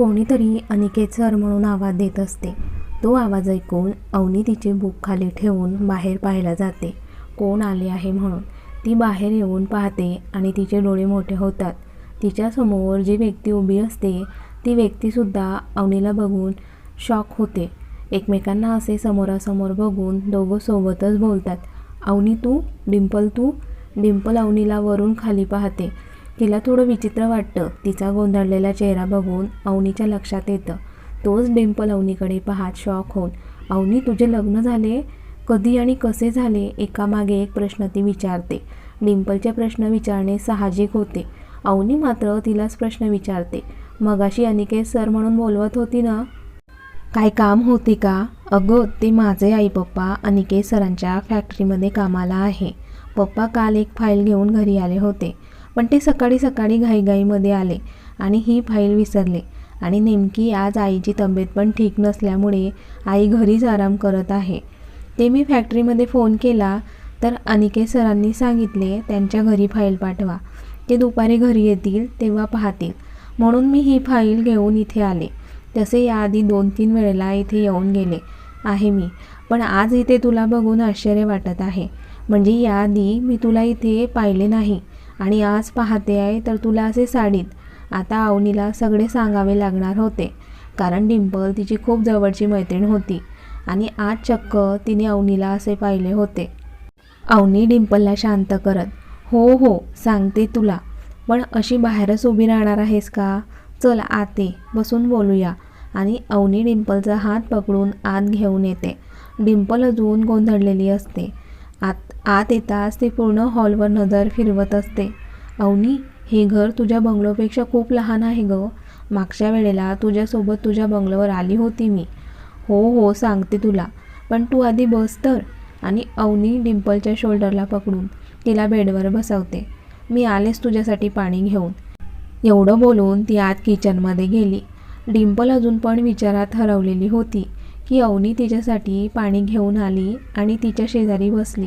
कोणीतरी अनिकेत सर म्हणून आवाज देत असते. तो आवाज ऐकून अवनी तिचे बुक खाली ठेवून बाहेर पाहायला जाते. कोण आले आहे म्हणून? ती बाहेर येऊन पाहते आणि तिचे डोळे मोठे होतात. तिच्यासमोर जी व्यक्ती उभी असते ती व्यक्तीसुद्धा अवनीला बघून शॉक होते. एकमेकांना असे समोरासमोर बघून दोघं सोबतच बोलतात. अवनी तू? डिंपल तू? डिंपल अवनीला वरून खाली पाहते. तिला थोडं विचित्र वाटतं. तिचा गोंधळलेला चेहरा बघून अवनीच्या लक्षात येतं. तोच डिंपल अवनीकडे पाहत शॉक होऊन अवनी तुझे लग्न झाले? कधी आणि कसे झाले? एकामागे एक प्रश्न ती विचारते. डिंपलचे प्रश्न विचारणे साहजिक होते. अवनी मात्र तिलाच प्रश्न विचारते. मगाशी अनिकेत सर म्हणून बोलवत होती ना? काय काम होते का? अगं ते माझे आई पप्पा अनिकेत सरांच्या फॅक्टरीमध्ये कामाला आहे. पप्पा काल एक फाईल घेऊन घरी आले होते. पण ते सकाळी सकाळी घाईघाईमध्ये आले आणि ही फाईल विसरले. आणि नेमकी आज आईची तब्येत पण ठीक नसल्यामुळे आई घरीच आराम करत आहे. ते मी फॅक्टरीमध्ये फोन केला तर अनिकेत सरांनी सांगितले त्यांच्या घरी फाईल पाठवा. ते दुपारी घरी येतील तेव्हा पाहतील. म्हणून मी ही फाईल घेऊन इथे आले. तसे याआधी दोन तीन वेळेला इथे येऊन गेले आहे मी. पण आज इथे तुला बघून आश्चर्य वाटत आहे. म्हणजे याआधी मी तुला इथे पाहिले नाही. आणि आज पाहते आहे तर तुला असे साडीत आता अवनीला सगळे सांगावे लागणार होते. कारण डिंपल तिची खूप जवळची मैत्रीण होती आणि आज चक्क तिने अवनीला असे पाहिले होते. अवनी डिंपलला शांत करत हो हो सांगते तुला. पण अशी बाहेरच उभी राहणार आहेस का? चल आते बसून बोलूया. आणि अवनी डिंपलचा हात पकडून आत घेऊन येते. डिंपल अजून गोंधळलेली असते. आत आत येताच ते पूर्ण हॉलवर नजर फिरवत असते. अवनी हे घर तुझ्या बंगलोपेक्षा खूप लहान आहे ग. मागच्या वेळेला तुझ्यासोबत तुझ्या बंगलोवर आली होती मी. हो हो सांगते तुला. पण तू आधी बस तर. आणि अवनी डिंपलच्या शोल्डरला पकडून तिला बेडवर बसवते. मी आलेच तुझ्यासाठी पाणी घेऊन. एवढं बोलून ती आत किचनमध्ये गेली. डिंपल अजून पण विचारात हरवलेली होती. की अवनी तिच्यासाठी पाणी घेऊन आली आणि तिच्या शेजारी बसली.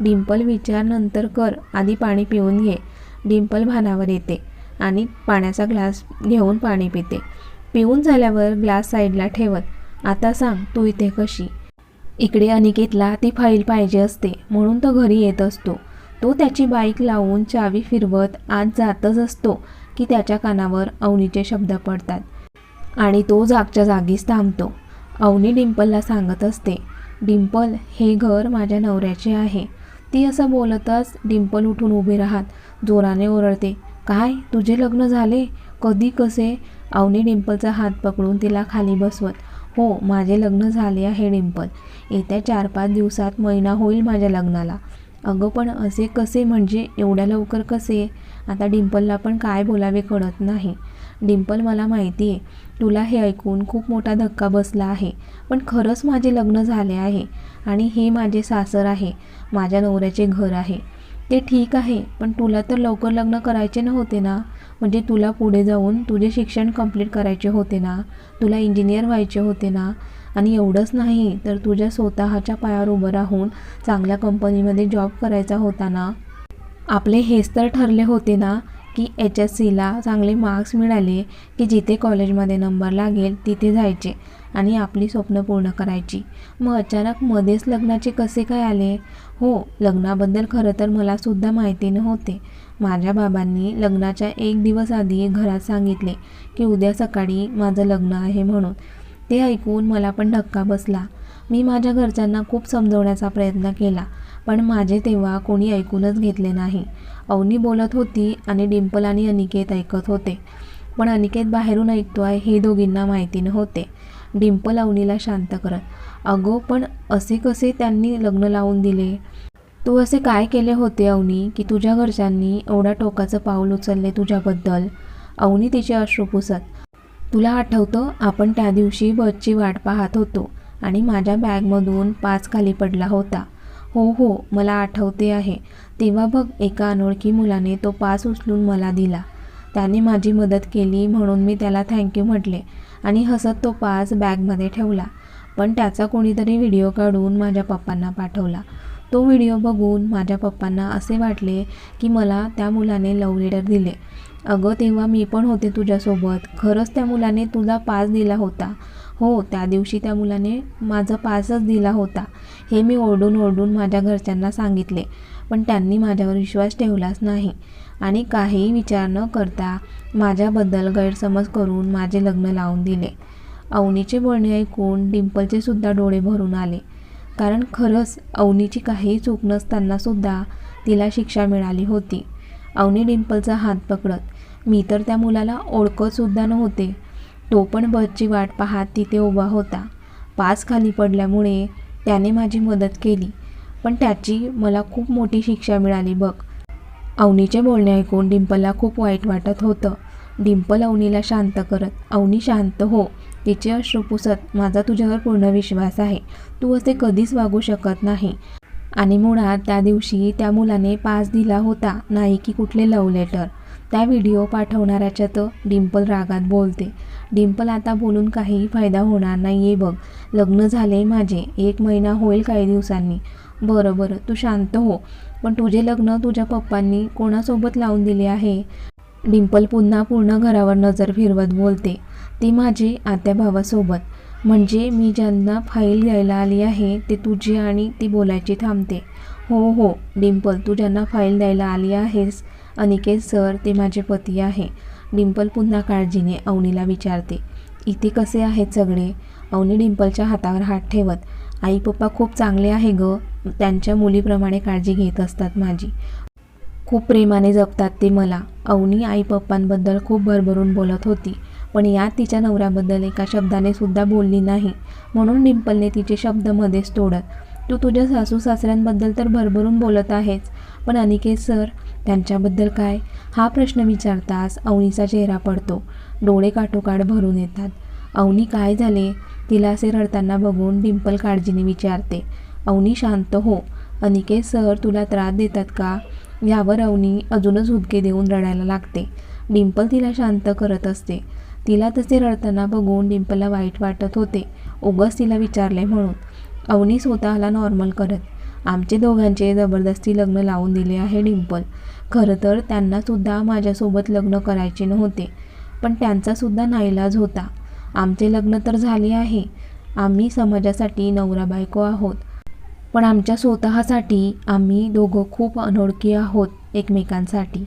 डिंपल विचार नंतर कर आधी पाणी पिऊन घे. डिंपल भानावर येते आणि पाण्याचा ग्लास घेऊन पाणी पिते. पिऊन झाल्यावर ग्लास साईडला ठेवत आता सांग तू इथे कशी? इकडे अनिकेतला ती फाईल पाहिजे असते म्हणून तो घरी येत असतो. तो त्याची बाईक लावून चावी फिरवत आत जातच असतो की त्याच्या कानावर अवनीचे शब्द पडतात आणि तो जागच्या जागीच थांबतो. अवनी डिंपलला सांगत असते डिंपल हे घर माझ्या नवऱ्याचे आहे. ती असं बोलतच डिंपल उठून उभी राहत जोराने ओरडते काय तुझे लग्न झाले? कधी कसे? अवनी डिंपलचा हात पकडून तिला खाली बसवत हो माझे लग्न झाले आहे डिंपल. येत्या चार पाच दिवसात महिना होईल माझ्या लग्नाला. अगं पण असे कसे? म्हणजे एवढ्या लवकर कसे? आता डिंपलला पण काय बोलावे कळत नाही. डिंपल मला माहिती आहे. तुला हे ऐकून खूप मोठा धक्का बसला आहे. पण खरंच माझे लग्न झाले आहे आणि हे माझे सासर आहे. माझ्या नवऱ्याचे घर आहे. ते ठीक आहे पण तुला तर लवकर लग्न करायचे नव्हते ना? म्हणजे तुला पुढे जाऊन तुझे शिक्षण कंप्लीट करायचे होते ना? तुला इंजिनियर व्हायचे होते ना? आणि एवढंच नाही तर तुझ्या स्वतःच्या पायावर उभं राहून चांगल्या कंपनीमध्ये जॉब करायचा होता ना? आपले हेच तर ठरले होते ना? की एच एस सीला चांगले मार्क्स मिळाले की जिथे कॉलेजमध्ये नंबर लागेल तिथे जायचे आणि आपली स्वप्न पूर्ण करायची. मग अचानक मध्येच लग्नाचे कसे काय आले? हो लग्नाबद्दल खरं तर मलासुद्धा माहिती नव्हते. माझ्या बाबांनी लग्नाच्या एक दिवस आधी घरात सांगितले की उद्या सकाळी माझं लग्न आहे म्हणून. ते ऐकून मला पण धक्का बसला. मी माझ्या घरच्यांना खूप समजवण्याचा प्रयत्न केला पण माझे तेव्हा कोणी ऐकूनच घेतले नाही. अवनी बोलत होती आणि डिंपल आणि अनिकेत ऐकत होते. पण अनिकेत बाहेरून ऐकतो आहे हे दोघींना माहिती नव्हते. डिंपल अवनीला शांत करत अगो पण असे कसे त्यांनी लग्न लावून दिले? तू असे काय केले होते अवनी की तुझ्या घरच्यांनी एवढा टोकाचं पाऊल उचलले तुझ्याबद्दल अवनी तिचे अश्रू पुसत तुला आठवतं आपण त्या दिवशी बसची वाट पाहत होतो आणि माझ्या बॅगमधून पाच खाली पडला होता. हो हो मला आठवते आहे. तेव्हा बघ एका अनोळखी मुलाने तो पास उचलून मला दिला. त्याने माझी मदत केली म्हणून मी त्याला थँक्यू म्हटले आणि हसत तो पास बॅगमध्ये ठेवला. पण त्याचा कोणीतरी व्हिडिओ काढून माझ्या पप्पांना पाठवला. तो व्हिडिओ बघून माझ्या पप्पांना असे वाटले की मला त्या मुलाने लव लेटर दिले. अगं तेव्हा मी पण होते तुझ्यासोबत. खरंच त्या मुलाने तुला पास दिला होता. हो त्या दिवशी त्या मुलाने माझा पासच दिला होता. हे मी ओरडून ओरडून माझ्या घरच्यांना सांगितले पण त्यांनी माझ्यावर विश्वास ठेवलाच नाही. आणि काहीही विचार न करता माझ्याबद्दल गैरसमज करून माझे लग्न लावून दिले. अवनीचे बोलणे ऐकून डिंपलचे सुद्धा डोळे भरून आले. कारण खरंच अवनीची काहीही चूक नसतानासुद्धा तिला शिक्षा मिळाली होती. अवनी डिंपलचा हात पकडत मी तर त्या मुलाला ओळखतसुद्धा नव्हते. तो पण बसची वाट पाहत तिथे उभा होता. पास खाली पडल्यामुळे त्याने माझी मदत केली. पण त्याची मला खूप मोठी शिक्षा मिळाली बघ. अवनीचे बोलणे ऐकून डिंपलला खूप वाईट वाटत होतं. डिंपल अवनीला शांत करत अवनी शांत हो. तिचे अश्रू पुसत माझा तुझ्यावर पूर्ण विश्वास आहे. तू असे कधीच वागू शकत नाही. आणि मुळात त्या दिवशी त्या मुलाने पास दिला होता नाही की कुठले लव्ह लेटर त्या व्हिडिओ पाठवणाऱ्याच्यात डिंपल रागात बोलते. डिंपल आता बोलून काहीही फायदा होणार नाही आहे बघ. लग्न झाले माझे. एक महिना होईल काही दिवसांनी. बरं बरं. तू शांत हो. पण तुझे लग्न तुझ्या पप्पांनी कोणासोबत लावून दिले आहे? डिंपल पुन्हा पूर्ण घरावर नजर फिरवत बोलते. ती माझी आत्या भावासोबत. म्हणजे मी ज्यांना फाईल द्यायला आली आहे ते तुझी आणि ती बोलायची थांबते. हो हो. डिंपल तू ज्यांना फाईल द्यायला आली आहेस अनिकेत सर ते माझे पती आहे. डिंपल पुन्हा काळजीने अवनीला विचारते इथे कसे आहेत सगळे अवनी डिंपलच्या हातावर हात ठेवत आई पप्पा खूप चांगले आहे ग त्यांच्या मुलीप्रमाणे काळजी घेत असतात माझी. खूप प्रेमाने जपतात ते मला अवनी आई पप्पांबद्दल खूप भरभरून बोलत होती पण यात तिच्या नवऱ्याबद्दल एका शब्दाने सुद्धा बोलली नाही. म्हणून डिंपलने तिचे शब्द मध्येच तोडत तू तुझ्या सासू सासऱ्यांबद्दल तर भरभरून बोलत आहेस पण अनिकेत सर त्यांच्याबद्दल काय? हा प्रश्न विचारताच अवनीचा चेहरा पडतो. डोळे काठोकाठ भरून येतात. अवनी काय झाले? तिला असे रडताना बघून डिंपल काळजीने विचारते. अवनी शांत हो. अनिकेत सर तुला त्रास देतात का? यावर अवनी अजूनच हुदके देऊन रडायला लागते. डिंपल तिला शांत करत असते. तिला तसे रडताना बघून डिंपलला वाईट वाटत होते. ओगस तिला विचारले म्हणून. अवनी स्वतःला नॉर्मल करत आमचे दोघांचे जबरदस्ती लग्न लावून दिले आहे डिंपल. खरं तर त्यांनासुद्धा माझ्यासोबत लग्न करायचे नव्हते पण त्यांचासुद्धा नाईलाज होता. आमचे लग्न तर झाले आहे. आम्ही समाजासाठी नवरा बायको आहोत पण आमच्या स्वतःसाठी आम्ही दोघं खूप अनोळखी आहोत एकमेकांसाठी.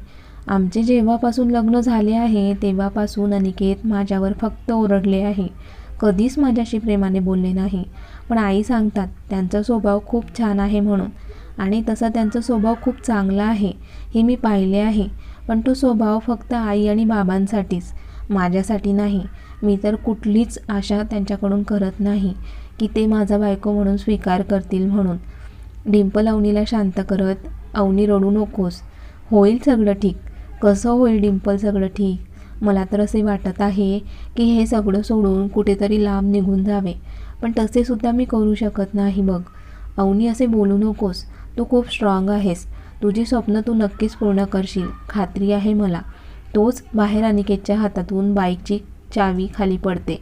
आमचे जेव्हापासून लग्न झाले आहे तेव्हापासून अनिकेत माझ्यावर फक्त ओरडले आहे. कधीच माझ्याशी प्रेमाने बोलले नाही. पण आई सांगतात त्यांचा स्वभाव खूप छान आहे म्हणून आणि तसा त्यांचा स्वभाव खूप चांगला आहे हे मी पाहिले आहे. पण तो स्वभाव फक्त आई आणि बाबांसाठीच माझ्यासाठी नाही. मी तर कुठलीच आशा त्यांच्याकडून करत नाही की ते माझा बायको म्हणून स्वीकार करतील म्हणून. डिंपल अवनीला शांत करत अवनी रडू नकोस. होईल सगळं ठीक. कसं होईल डिंपल सगळं ठीक? मला तर असे वाटत आहे की हे सगळं सोडून कुठेतरी लांब निघून जावे. पण तसेसुद्धा मी करू शकत नाही बघ. अवनी असे बोलू नकोस. तू खूप स्ट्रॉंग आहेस. तुझी स्वप्न तू नक्कीच पूर्ण करशील. खात्री आहे मला. तोच बाहेर अनिकेतच्या हातातून बाईकची चावी खाली पडते.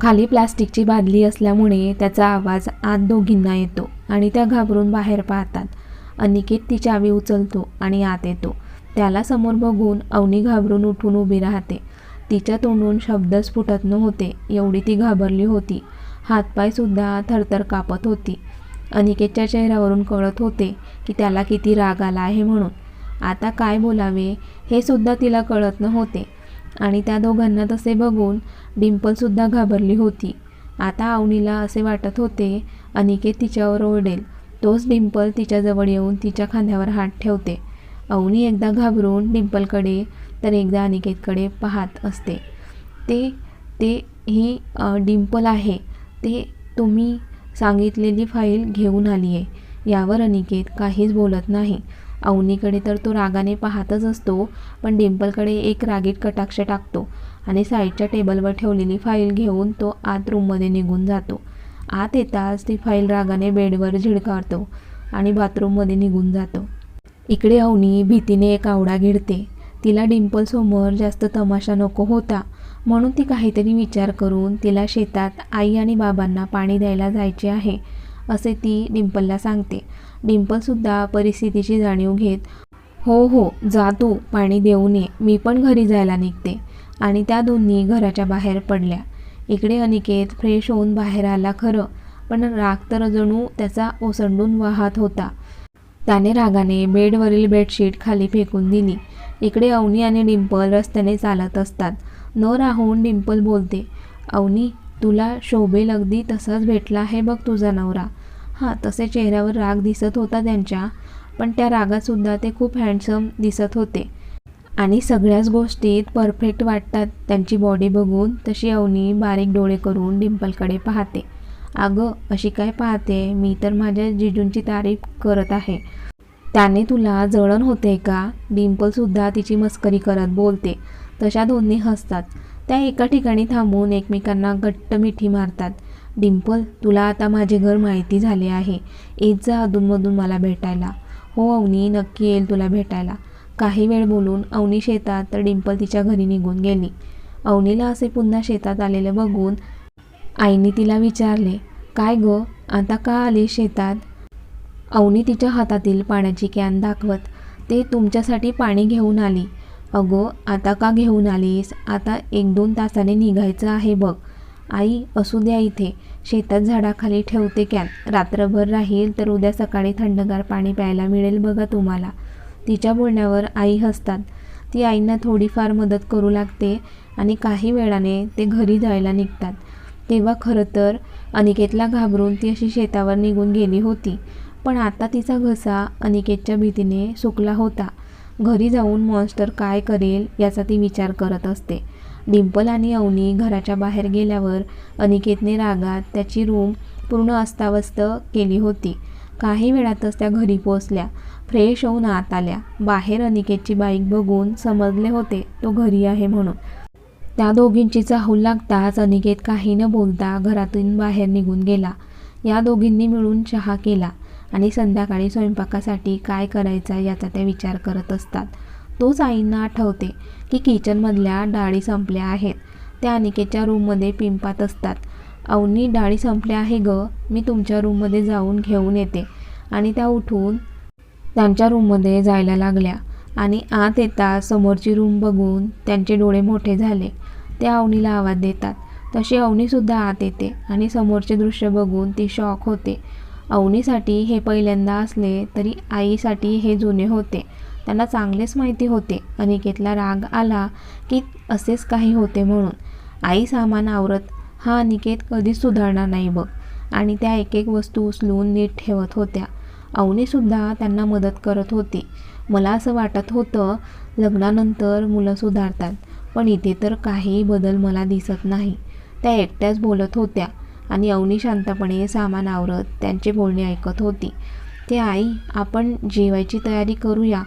खाली प्लास्टिकची बादली असल्यामुळे त्याचा आवाज आत दोघींना येतो आणि त्या घाबरून बाहेर पाहतात. अनिकेत ती चावी उचलतो आणि आत येतो. त्याला समोर बघून अवनी घाबरून उठून उभी राहते. तिच्या तोंडून शब्दच फुटत नव्हते. एवढी ती घाबरली होती. हातपायसुद्धा थरथर कापत होती. अनिकेतच्या चेहऱ्यावरून कळत होते की त्याला किती राग आला आहे म्हणून. आता काय बोलावे हे सुद्धा तिला कळत नव्हते. आणि त्या दोघांना तसे बघून डिंपलसुद्धा घाबरली होती. आता अवनीला असे वाटत होते अनिकेत तिच्यावर ओरडेल. तोच डिंपल तिच्याजवळ येऊन तिच्या खांद्यावर हात ठेवते. अवनी एकदा घाबरून डिंपलकडे तर एकदा अनिकेतकडे पाहत असते. ते ते ही डिंपल आहे. ते तुम्ही सांगितलेली फाईल घेऊन आली आहे यावर अनिकेत काहीच बोलत नाही. अवनीकडे तर तो रागाने पाहतच असतो पण डिंपलकडे एक रागीट कटाक्ष टाकतो आणि साईडच्या टेबलवर ठेवलेली फाईल घेऊन तो आत रूममध्ये निघून जातो. आत येताच ती फाईल रागाने बेडवर झिडकारतो आणि बाथरूममध्ये निघून जातो. इकडे अवनी भीतीने एक आवडा गिळते तिला डिंपलसमोर जास्त तमाशा नको होता. म्हणून ती काहीतरी विचार करून तिला शेतात आई आणि बाबांना पाणी द्यायला जायचे आहे असे ती डिंपलला सांगते. डिंपलसुद्धा परिस्थितीची जाणीव घेत हो हो जा तू पाणी देऊन ये मी पण घरी जायला निघते. आणि त्या दोन्ही घराच्या बाहेर पडल्या. इकडे अनिकेत फ्रेश होऊन बाहेर आला खरं पण राग तर जणू त्याचा ओसंडून वाहत होता. त्याने रागाने बेडवरील बेडशीट खाली फेकून दिली. इकडे अवनी आणि डिंपल रस्त्याने चालत असतात. न राहून डिंपल बोलते अवनी तुला शोभेल अगदी तसाच भेटला आहे बघ तुझा नवरा. हां तसे चेहऱ्यावर राग दिसत होता त्यांच्या पण त्या रागातसुद्धा ते खूप हँडसम दिसत होते. आणि सगळ्याच गोष्टीत परफेक्ट वाटतात. त्यांची बॉडी बघून तशी अवनी बारीक डोळे करून डिंपलकडे पाहते. अगं अशी काय पाहते? मी तर माझ्या जिजूंची तारीफ करत आहे. त्याने तुला जळण होते का? डिंपलसुद्धा तिची मस्करी करत बोलते. तशा दोन्ही हसतात. त्या एका ठिकाणी थांबून एकमेकांना घट्ट मिठी मारतात. डिंपल तुला आता माझे घर माहिती झाले आहे. येत जा अधूनमधून मला भेटायला. हो अवनी नक्की येईल तुला भेटायला. काही वेळ बोलून अवनी शेतात तर डिंपल तिच्या घरी निघून गेली. अवनीला असे पुन्हा शेतात आलेले बघून आईने तिला विचारले काय ग? आता का आली शेतात? अवनी तिच्या हातातील पाण्याची कॅन दाखवत ते तुमच्यासाठी पाणी घेऊन आली. अगो आता का घेऊन आलीस? आता एक दोन तासाने निघायचं आहे बघ. आई असू द्या इथे. शेतात झाडाखाली ठेवते कॅन. रात्रभर राहील तर उद्या सकाळी थंडगार पाणी प्यायला मिळेल बघा तुम्हाला. तिच्या बोलण्यावर आई हसतात. ती आईंना थोडीफार मदत करू लागते आणि काही वेळाने ते घरी जायला निघतात. तेव्हा खरं तर अनिकेतला घाबरून ती अशी शेतावर निघून गेली होती. पण आता तिचा घसा अनिकेतच्या भीतीने सुकला होता. घरी जाऊन मॉन्स्टर काय करेल याचा ती विचार करत असते. डिंपल आणि अवनी घराच्या बाहेर गेल्यावर अनिकेतने रागात त्याची रूम पूर्ण अस्ताव्यस्त केली होती. काही वेळातच त्या घरी पोचल्या फ्रेश होऊन आत आल्या. बाहेर अनिकेतची बाईक बघून समजले होते तो घरी आहे म्हणून. त्या दोघींची चाहूल लागताच अनिकेत काही न बोलता घरातून बाहेर निघून गेला. या दोघींनी मिळून चहा केला. आणि संध्याकाळी स्वयंपाकासाठी काय करायचा याचा त्या विचार करत असतात. तोच आईंना आठवते की किचनमधल्या डाळी संपल्या आहेत. त्या अनिकेच्या रूममध्ये पिंपात असतात. अवनी डाळी संपल्या आहे ग. मी तुमच्या रूममध्ये जाऊन घेऊन येते. आणि त्या उठून त्यांच्या रूममध्ये जायला लागल्या. आणि आत येता समोरची रूम बघून त्यांचे डोळे मोठे झाले. ते अवनीला आवाज देतात. तशी अवनीसुद्धा आत येते आणि समोरचे दृश्य बघून ती शॉक होते. अवनीसाठी हे पहिल्यांदा असले तरी आईसाठी हे जुने होते. त्यांना चांगलेच माहिती होते. अनिकेतला राग आला की असेच काही होते म्हणून. आई सामान आवरत हा अनिकेत कधीच सुधारणार नाही बघ. आणि त्या एक एक वस्तू उचलून नीट ठेवत होत्या. अवनीसुद्धा त्यांना मदत करत होती. मला असं वाटत होतं लग्नानंतर मुलं सुधारतात पण इथे तर काही बदल मला दिसत नाही. त्या एकट्याच बोलत होत्या. आणि अवनी शांतपणे सामान आवरत त्यांचे बोलणे ऐकत होती. ते आई आपण जेवायची तयारी करूया.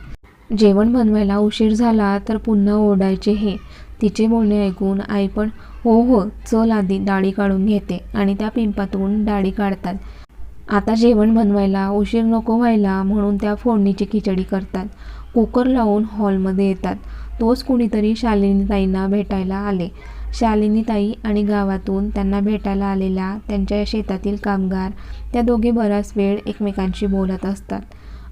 जेवण बनवायला उशीर झाला तर पुन्हा ओरडायचे हे. तिचे बोलणे ऐकून आई पण हो हो चल आधी डाळी काढून घेते आणि त्या पिंपातून डाळी काढतात. आता जेवण बनवायला उशीर नको व्हायला म्हणून त्या फोडणीची खिचडी करतात. कुकर लावून हॉलमध्ये येतात. तोच कुणीतरी शालिनीताईंना भेटायला आले. शालिनीताई आणि गावातून त्यांना भेटायला आलेला त्यांच्या शेतातील कामगार त्या दोघे बराच वेळ एकमेकांशी बोलत असतात.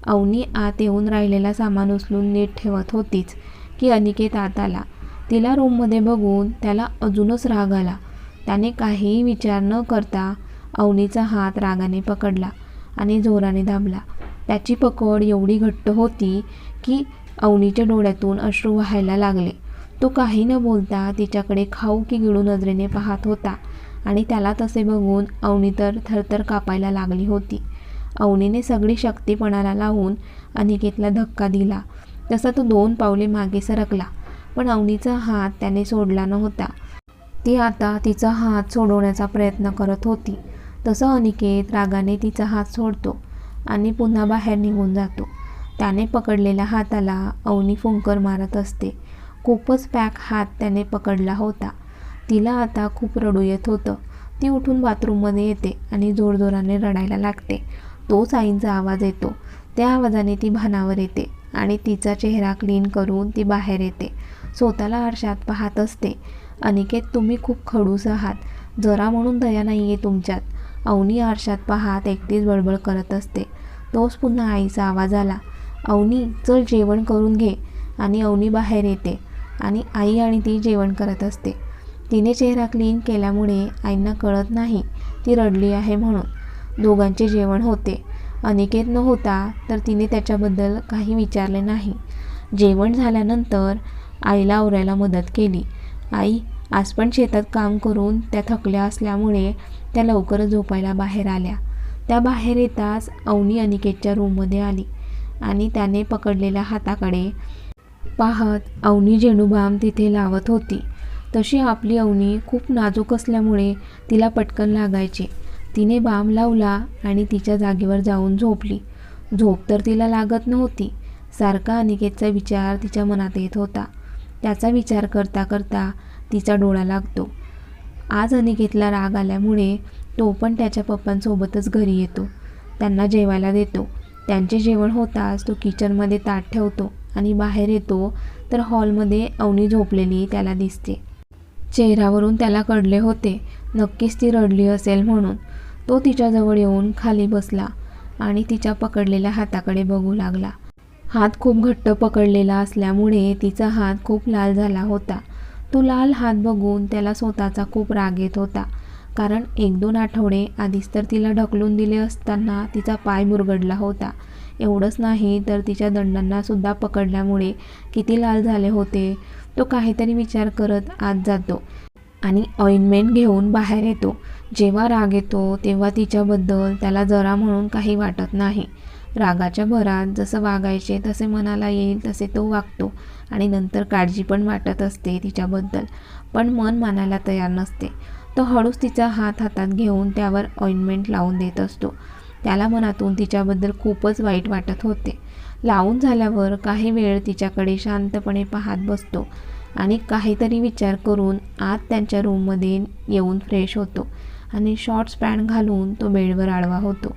अवनी आत येऊन राहिलेला सामान उचलून नीट ठेवत होतीच की अनिकेत आत आला. तिला रूममध्ये बघून त्याला अजूनच राग आला. त्याने काहीही विचार न करता अवनीचा हात रागाने पकडला आणि जोराने दाबला. त्याची पकड एवढी घट्ट होती की अवनीच्या डोळ्यातून अश्रू व्हायला लागले. तो काही न बोलता तिच्याकडे खाऊ की गिळू नजरेने पाहत होता आणि त्याला तसे बघून अवनी तर थरथर कापायला लागली होती. अवनीने सगळी शक्तीपणाला लावून अनिकेतला धक्का दिला. तसा तो दोन पावले मागे सरकला पण अवनीचा हात त्याने सोडला नव्हता. ती आता तिचा हात सोडवण्याचा प्रयत्न करत होती. तसं अनिकेत रागाने तिचा हात सोडतो आणि पुन्हा बाहेर निघून जातो. त्याने पकडलेल्या हाताला अवनी फुंकर मारत असते. खूपच पॅक हात त्याने पकडला होता. तिला आता खूप रडू येत होतं. ती उठून बाथरूममध्ये येते आणि जोरजोराने रडायला लागते. तोच आईंचा आवाज येतो. त्या आवाजाने ती भानावर येते आणि तिचा चेहरा क्लीन करून ती बाहेर येते. स्वतःला आरशात पाहत असते. अनिकेत तुम्ही खूप खडूस आहात. जरा म्हणून दया नाही आहे तुमच्यात. अवनी आरशात पाहात एकटीच बडबड करत असते. तोच पुन्हा आईचा आवाज आला. अवनी चल जेवण करून घे. आणि अवनी बाहेर येते. आणि आई आणि ती जेवण करत असते. तिने चेहरा क्लीन केल्यामुळे आईंना कळत नाही ती रडली आहे म्हणून. दोघांचे जेवण होते. अनिकेत नव्हता तर तिने त्याच्याबद्दल काही विचारले नाही. जेवण झाल्यानंतर आईला आवरायला मदत केली. आई आज पण शेतात काम करून त्या थकल्या असल्यामुळे त्या लवकरच झोपायला बाहेर आल्या. त्या बाहेर येताच अवनी अनिकेतच्या रूममध्ये आली आणि त्याने पकडलेल्या हाताकडे पाहत अवनी जेणूबाम तिथे लावत होती. तशी आपली अवनी खूप नाजूक असल्यामुळे तिला पटकन लागायचे. तिने बाम लावला आणि तिच्या जागेवर जाऊन झोपली. झोप तर तिला लागत नव्हती. सारखा अनिकेतचा विचार तिच्या मनात येत होता. त्याचा विचार करता करता तिचा डोळा लागतो. आज अनिकेतला राग आल्यामुळे तो पण त्याच्या पप्पांसोबतच घरी येतो. त्यांना जेवायला देतो. त्यांचे जेवण होताच तो किचनमध्ये ताट ठेवतो आणि बाहेर येतो तर हॉलमध्ये अवनी झोपलेली त्याला दिसते. चेहऱ्यावरून त्याला कळले होते नक्कीच ती रडली असेल म्हणून. तो तिच्याजवळ येऊन खाली बसला आणि तिच्या पकडलेल्या हाताकडे बघू लागला. हात खूप घट्ट पकडलेला असल्यामुळे तिचा हात खूप लाल झाला होता. तो लाल हात बघून त्याला स्वतःचा खूप राग येत होता. कारण एक दोन आठवडे आधीच तर तिला ढकलून दिले असताना तिचा पाय मुरगडला होता. एवढंच नाही तर तिच्या दंडांनासुद्धा पकडल्यामुळे किती लाल झाले होते. तो काहीतरी विचार करत आत जातो आणि ऑइंटमेंट घेऊन बाहेर येतो. जेव्हा राग येतो तेव्हा तिच्याबद्दल त्याला जरा म्हणून काही वाटत नाही. रागाच्या भरात जसं वागायचे तसे मनाला येईल तसे तो वागतो आणि नंतर काळजी पण वाटत असते तिच्याबद्दल. पण मन मानायला तयार नसते. तो हळूच तिचा हात हातात घेऊन त्यावर ऑइंटमेंट लावून देत असतो. त्याला मनातून तिच्याबद्दल खूपच वाईट वाटत होते. लावून झाल्यावर काही वेळ तिच्याकडे शांतपणे पाहत बसतो आणि काहीतरी विचार करून आत त्यांच्या रूममध्ये येऊन फ्रेश होतो आणि शॉर्ट्स पॅन्ट घालून तो बेडवर आडवा होतो.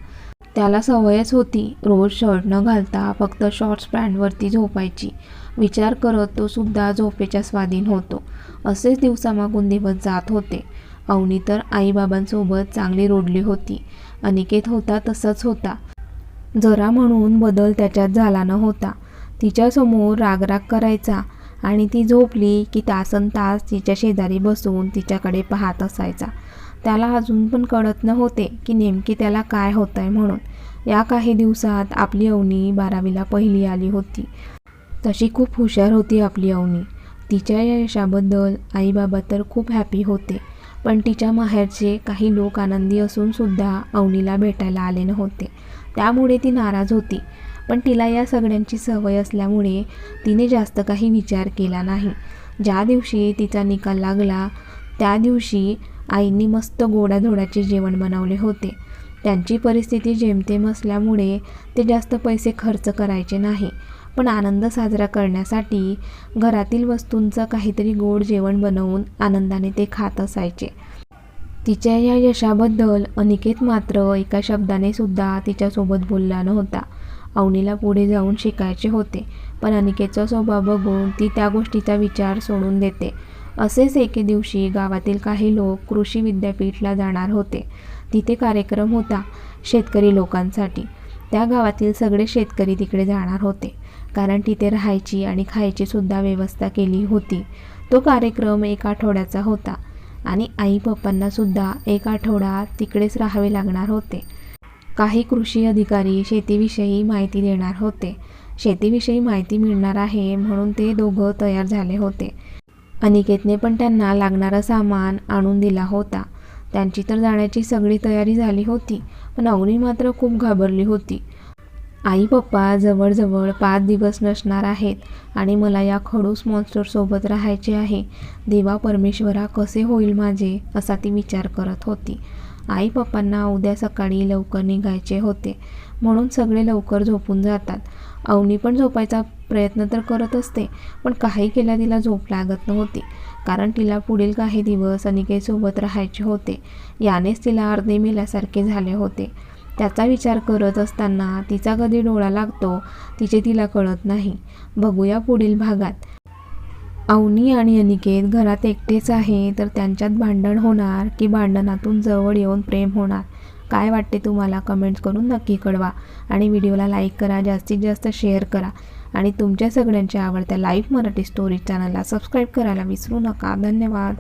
त्याला सवयच होती रोज शर्ट न घालता फक्त शॉर्ट्स पॅन्टवरती झोपायची. विचार करत तो सुद्धा झोपेच्या स्वाधीन होतो. असेच दिवसामागून दिवस जात होते. अवनी तर आईबाबांसोबत चांगली रोडली होती. अनिकेत होता तसंच होता. जरा म्हणून बदल त्याच्यात झाला न होता तिच्यासमोर रागराग करायचा आणि ती झोपली की तासन तास तिच्या शेजारी बसून तिच्याकडे पाहत असायचा. त्याला अजून पण कळत नव्हते की नेमकी त्याला काय होतं आहे म्हणून. या काही दिवसात आपली अवनी बारावीला पहिली आली होती. तशी खूप हुशार होती आपली अवनी. तिच्या या यशाबद्दल आईबाबा तर खूप हॅपी होते. पण तिच्या माहेरचे काही लोक आनंदी असूनसुद्धा अवनीला भेटायला आले नव्हते. त्यामुळे ती नाराज होती. पण तिला या सगळ्यांची सवय असल्यामुळे तिने जास्त काही विचार केला नाही. ज्या दिवशी तिचा निकाल लागला त्या दिवशी आईंनी मस्त गोडाधोडाचे जेवण बनवले होते. त्यांची परिस्थिती जेमतेम असल्यामुळे ते जास्त पैसे खर्च करायचे नाही. पण आनंद साजरा करण्यासाठी घरातील वस्तूंचं काहीतरी गोड जेवण बनवून आनंदाने ते खात असायचे. तिच्या या यशाबद्दल अनिकेत मात्र एका शब्दाने सुद्धा तिच्यासोबत बोलला नव्हता. अवनीला पुढे जाऊन शिकायचे होते पण अनिकेतचा स्वभाव बघून ती त्या गोष्टीचा विचार सोडून देते. असेच एके दिवशी गावातील काही लोक कृषी विद्यापीठला जाणार होते. तिथे कार्यक्रम होता शेतकरी लोकांसाठी. त्या गावातील सगळे शेतकरी तिकडे जाणार होते. कारण तिथे राहायची आणि खायची सुद्धा व्यवस्था केली होती. तो कार्यक्रम एक आठवड्याचा होता आणि आई पप्पांना सुद्धा एक आठवडा तिकडेच राहावे लागणार होते. काही कृषी अधिकारी शेतीविषयी माहिती देणार होते. शेतीविषयी माहिती मिळणार आहे म्हणून ते दोघं तयार झाले होते. अनिकेतने पण त्यांना लागणारा सामान आणून दिला होता. त्यांची तर जाण्याची सगळी तयारी झाली होती पण अवनी मात्र खूप घाबरली होती. आई पप्पा जवळजवळ पाच दिवस नसणार आहेत आणि मला या खडूस मॉन्स्टरसोबत राहायचे आहे. देवा परमेश्वरा कसे होईल माझे? असा ती विचार करत होती. आई पप्पांना उद्या सकाळी लवकर निघायचे होते. म्हणून सगळे लवकर झोपून जातात. अवनी पण झोपायचा प्रयत्न तर करत असते पण काही केल्या तिला झोप लागत नव्हती. कारण तिला पुढील काही दिवस अनिकेतसोबत राहायचे होते. यानेच तिला अर्धे मेल्यासारखे झाले होते. त्याचा विचार करत असताना तिचा कधी डोळा लागतो तिचे तिला कळत नाही. बघूया पुढील भागात. अवनी आणि अनिकेत घरात एकटेच आहे तर त्यांच्यात भांडण होणार की भांडणातून जवळ येऊन प्रेम होणार? काय वाटते तुम्हाला? कमेंट्स करून नक्की कळवा आणि व्हिडिओला लाईक करा जास्तीत जास्त शेअर करा आणि तुमच्या सगळ्यांच्या आवडत्या लाईव्ह मराठी स्टोरी चॅनलला सबस्क्राईब करायला विसरू नका. धन्यवाद.